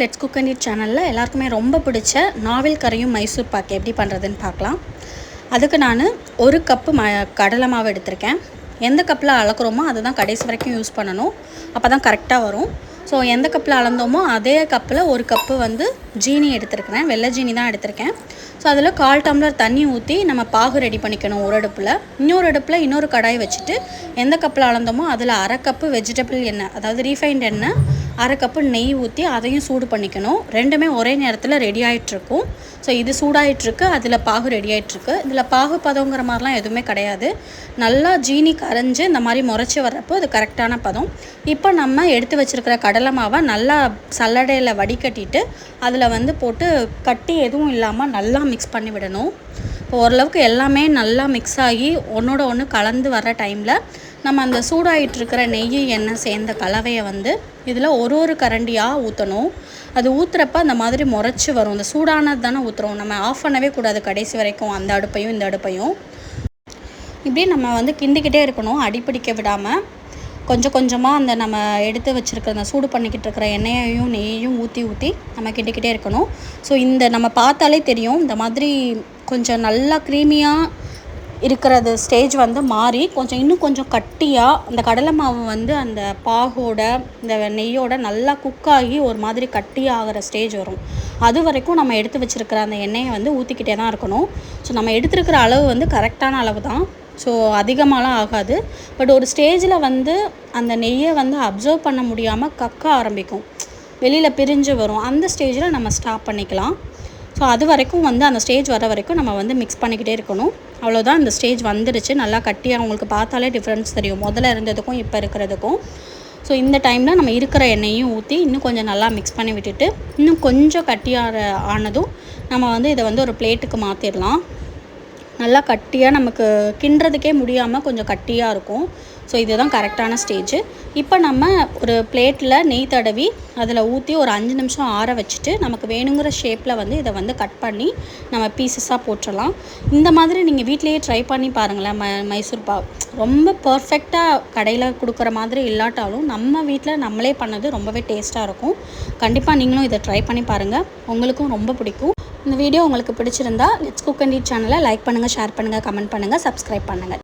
Let's cook and சேனலில் எல்லாருக்குமே ரொம்ப பிடிச்ச நாவல் கரையும் மைசூர் பாக்கு எப்படி பண்ணுறதுன்னு பார்க்கலாம். அதுக்கு நான் ஒரு கப்பு ம கடலை மாவு எடுத்திருக்கேன். எந்த கப்பில் அளக்குறோமோ அதுதான் கடைசி வரைக்கும் யூஸ் பண்ணணும். அப்போ தான் கரெக்டாக வரும். ஸோ எந்த கப்பில் அளந்தோமோ அதே கப்பில் ஒரு கப்பு வந்து ஜீனி எடுத்திருக்கிறேன். வெள்ளை ஜீனி தான் எடுத்திருக்கேன். ஸோ அதில் கால் டம்ளர் தண்ணி ஊற்றி நம்ம பாகு ரெடி பண்ணிக்கணும் ஒரு அடுப்பில். இன்னொரு அடுப்பில் இன்னொரு கடாய் வச்சுட்டு எந்த கப்பில் அளந்தோமோ அதில் அரை கப்பு வெஜிடபிள் எண்ணெய் அதாவது ரீஃபைண்ட் எண்ணெய் அரை கப்பு நெய் ஊற்றி அதையும் சூடு பண்ணிக்கணும். ரெண்டுமே ஒரே நேரத்தில் ரெடி ஆகிட்டுருக்கும் ஸோ இது சூடாயிட்ருக்கு அதில் பாகு ரெடி ஆகிட்டுருக்கு இதில் பாகு பதங்கிற மாதிரிலாம் எதுவுமே கிடையாது. நல்லா ஜீனி கரைஞ்சி இந்த மாதிரி முறைச்சி வர்றப்போ அது கரெக்டான பதம். இப்போ நம்ம எடுத்து வச்சுருக்கிற கடலை மாவை நல்லா சல்லடையில் வடிகட்டிட்டு அதில் வந்து போட்டு கட்டி எதுவும் இல்லாமல் நல்லா மிக்ஸ் பண்ணி விடணும். இப்போ ஓரளவுக்கு எல்லாமே நல்லா மிக்ஸ் ஆகி ஒன்றோட ஒன்று கலந்து வர்ற டைமில் நம்ம அந்த சூடாயிட்டிருக்கிற நெய் எண்ணெய் சேர்ந்த கலவையை வந்து இதில் ஒரு ஒரு கரண்டியாக ஊற்றணும் அது ஊற்றுறப்ப அந்த மாதிரி முறைச்சி வரும். அந்த சூடானது தானே ஊற்றுறோம் நம்ம ஆஃப் பண்ணவே கூடாது கடைசி வரைக்கும் அந்த அடுப்பையும் இந்த அடுப்பையும். இப்படி நம்ம வந்து கிண்டிக்கிட்டே இருக்கணும். அடிப்பிடிக்க விடாமல் கொஞ்சம் கொஞ்சமாக அந்த நம்ம எடுத்து வச்சுருக்கிற அந்த சூடு பண்ணிக்கிட்டு இருக்கிற எண்ணெயையும் நெய்யையும் ஊற்றி ஊற்றி நம்ம கிண்டிக்கிட்டே இருக்கணும். ஸோ இந்த நம்ம பார்த்தாலே தெரியும். இந்த மாதிரி கொஞ்சம் நல்லா க்ரீமியாக இருக்கிறது ஸ்டேஜ் வந்து மாறி கொஞ்சம் இன்னும் கொஞ்சம் கட்டியாக அந்த கடலை மாவு வந்து அந்த பாகோட இந்த நெய்யோட நல்லா குக் ஆகி ஒரு மாதிரி கட்டியாக ஆகிற ஸ்டேஜ் வரும். அது வரைக்கும் நம்ம எடுத்து வச்சுருக்கிற அந்த எண்ணெயை வந்து ஊற்றிக்கிட்டே தான் இருக்கணும். ஸோ நம்ம எடுத்துருக்கிற அளவு வந்து கரெக்டான அளவு தான். ஸோ அதிகமாகலாம் ஆகாது. பட் ஒரு ஸ்டேஜில் வந்து அந்த நெய்யை வந்து அப்சர்வ் பண்ண முடியாமல் கக்க ஆரம்பிக்கும். வெளியில் பிரிஞ்சு வரும். அந்த ஸ்டேஜில் நம்ம ஸ்டாப் பண்ணிக்கலாம். ஸோ அது வரைக்கும் வந்து அந்த ஸ்டேஜ் வர வரைக்கும் நம்ம வந்து மிக்ஸ் பண்ணிக்கிட்டே இருக்கணும். அவ்வளோதான் அந்த ஸ்டேஜ் வந்துடுச்சு நல்லா கட்டியாக அவங்களுக்கு பார்த்தாலே டிஃப்ரென்ஸ் தெரியும். முதல்ல இருந்ததுக்கும் இப்போ இருக்கிறதுக்கும். ஸோ இந்த டைமில் நம்ம இருக்கிற எண்ணெயும் ஊற்றி இன்னும் கொஞ்சம் நல்லா மிக்ஸ் பண்ணி விட்டுட்டு இன்னும் கொஞ்சம் கட்டியாக ஆனதும் நம்ம வந்து இதை வந்து ஒரு பிளேட்டுக்கு மாற்றிடலாம் நல்லா கட்டியாக நமக்கு கிண்டுறதுக்கே முடியாமல் கொஞ்சம் கட்டியாக இருக்கும். ஸோ இதுதான் கரெக்டான ஸ்டேஜ் இப்போ நம்ம ஒரு பிளேட்டில் நெய் தடவி அதில் ஊற்றி ஒரு அஞ்சு நிமிஷம் ஆற வச்சுட்டு நமக்கு வேணுங்கிற ஷேப்பில் வந்து இதை வந்து கட் பண்ணி நம்ம பீசஸாக போட்டுடலாம் இந்த மாதிரி நீங்கள் வீட்லேயே ட்ரை பண்ணி பாருங்களேன் ம மைசூர் பாவ். ரொம்ப பர்ஃபெக்டாக கடையில் கொடுக்குற மாதிரி இல்லாட்டாலும் நம்ம வீட்டில் நம்மளே பண்ணது ரொம்பவே டேஸ்ட்டாக இருக்கும். கண்டிப்பாக நீங்களும் இதை ட்ரை பண்ணி பாருங்கள் உங்களுக்கும் ரொம்ப பிடிக்கும். இந்த வீடியோ உங்களுக்கு பிடிச்சிருந்தா லெட்ஸ் குக் அண்ட் சேனலை லைக் பண்ணுங்கள் ஷேர் பண்ணுங்கள் கமெண்ட் பண்ணுங்கள் சப்ஸ்கிரைப் பண்ணுங்கள்